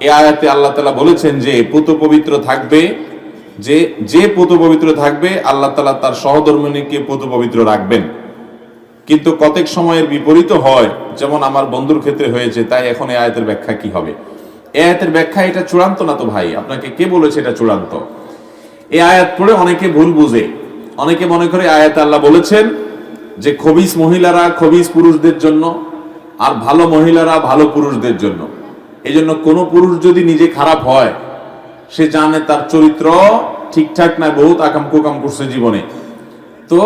এই আয়াতে আল্লাহ তাআলা বলেছেন যে পুত পবিত্র থাকবে, যে যে পুত পবিত্র থাকবে, আল্লাহ তাআলা তার সহধর্মিনীকে পুত পবিত্র রাখবেন। কিন্তু কতক সময়ের বিপরীত হয়, যেমন আমার বন্ধুর ক্ষেত্রে হয়েছে, তাই এখন এই আয়াতের ব্যাখ্যা কি হবে? এই আয়াতের ব্যাখ্যা এটা চূড়ান্ত না তো ভাই? আপনাকে কে বলেছে এটা চূড়ান্ত? এই আয়াত পড়ে অনেকে ভুল বুঝে। অনেকে মনে করে আয়াত আল্লাহ বলেছেন যে খবিস মহিলারা খবিস পুরুষদের জন্য আর ভালো মহিলারা ভালো পুরুষদের জন্য। এই জন্য কোনো পুরুষ যদি নিজে খারাপ হয়, সে জানে তার চরিত্র ঠিকঠাক নাই, বহুত আকাম কুকাম করছে জীবনে। তো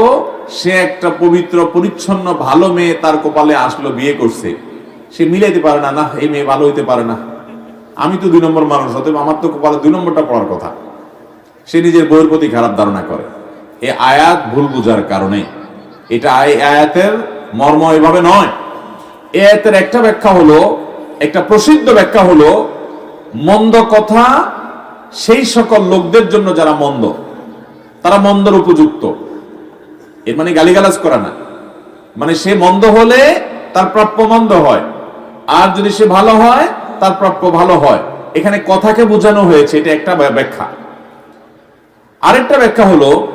সে একটা পবিত্র, পরিচ্ছন্ন, ভালো মেয়ে তার কপালে আসলো, বিয়ে করছে। সে মিলাইতে পারে না না, এই মেয়ে ভালো হইতে পারে না। আমি তো দুই নম্বর মানুষ, অতএব আমার তো কপালে দুই নম্বরটা পড়ার কথা। সে নিজের বইয়ের প্রতি খারাপ ধারণা করে। এ আয়াত ভুল বুঝার কারণে এটা আয়াতের মর্ম এভাবে নয়। আয়াতের একটা ব্যাখ্যা হলো, একটা প্রসিদ্ধ ব্যাখ্যা হলো, মন্দ কথা সেই সকল লোকদের জন্য যারা মন্দ, তারা মন্দর উপযুক্ত। এর মানে গালিগালাজ করা না। মানে সে মন্দ হলে তার প্রাপ্য মন্দ হয়, আর যদি সে ভালো হয়, তার প্রাপ্য ভালো হয়। এখানে কথাকে বোঝানো হয়েছে, এটা একটা ব্য- ব্যাখ্যা। আরেকটা ব্যাখ্যা হলো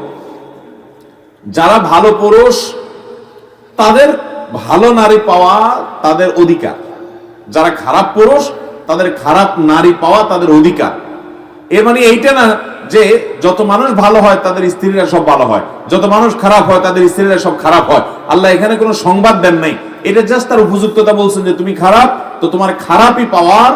যারা ভালো পুরুষ, তাদের ভালো নারী পাওয়া তাদের অধিকার। যারা খারাপ পুরুষ, তাদের খারাপ নারী পাওয়া তাদের অধিকার। এর মানে এইটা না যে যত মানুষ ভালো হয়, তাদের স্ত্রীরা সব ভালো হয়। যত মানুষ খারাপ হয়, তাদের স্ত্রীরা সব খারাপ হয়। আল্লাহ এখানে কোনো সংবাদ দেন নাই। এটা জাস্ট তার উপযুক্ততা বলছেন যে তুমি খারাপ, তো তোমার খারাপই পাওয়ার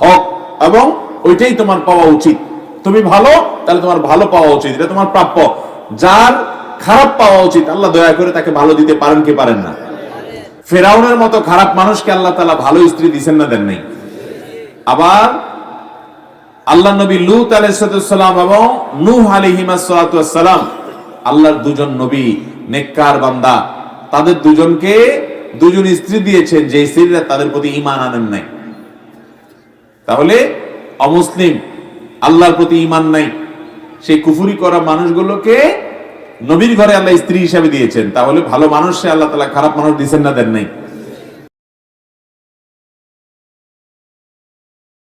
হক এবং ওইটাই তোমার পাওয়া উচিত। তুমি ভালো, তাহলে তোমার ভালো পাওয়া উচিত। এটা তোমার প্রাপ্য। যার খারাপ পাওয়া উচিত। আল্লাহ দয়া করে তাকে ভালো দিতে পারেন কি পারেন না। ফেরাউনের মতো খারাপ মানুষকে আল্লাহ তালা ভালো স্ত্রী দিচ্ছেন না, দেন নাই। আবার আল্লাহ নবী লুত আলাইসালাম এবং নূহ আলিহিমাসালাম আল্লাহর দুজন নবী, নেককার বান্দা, তাদের দুজনকে দুজন স্ত্রী দিয়েছেন যে স্ত্রীরা তাদের প্রতি ইমান আনেন নাই। তাহলে অমুসলিম আল্লাহর প্রতি ইমান নাই। সেই কুফুরি করা মানুষগুলোকে নবীর ঘরে আল্লাহ স্ত্রী হিসাবে দিয়েছেন, তাহলে ভালো মানুষ সে আল্লাহ তালা, খারাপ মানুষ দিচ্ছেন না, দেন নাই।